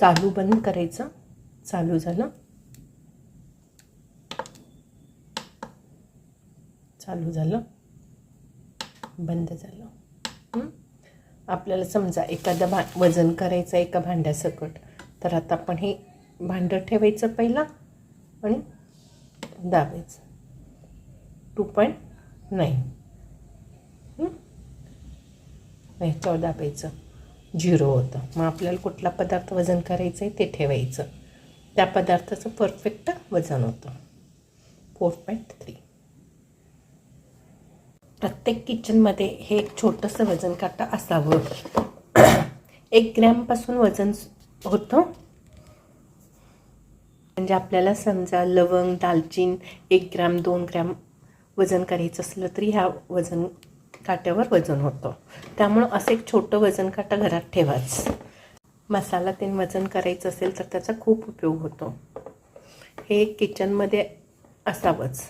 चालू बंद करायचं. चालू झालं. चालू झालं. बंद झालं. आपल्याला समजा एखादं भा वजन करायचं एका भांड्यासकट तर आता आपण हे भांडं ठेवायचं पहिला आणि दाबायचं. Two point nine. ह्याच्यावर दाबायचं. झिरो होतं. मग आपल्याला कुठला पदार्थ वजन करायचं आहे ते ठेवायचं. त्या पदार्थाचं परफेक्ट वजन होतं. फोर पॉईंट थ्री प्रत्येक किचनमध्ये हे एक छोटंसं वजन काटा असावं. एक ग्रॅमपासून वजन होतं. म्हणजे आपल्याला समजा लवंग दालचीन एक ग्रॅम दोन ग्रॅम वजन करायचं असलं तरी ह्या वजन काट्यावर वजन होतं. त्यामुळं असं एक छोटं वजन काटा घरात ठेवाच. मसाला ते वजन करायचं असेल तर त्याचा खूप उपयोग होतो. हे किचनमध्ये असावंच.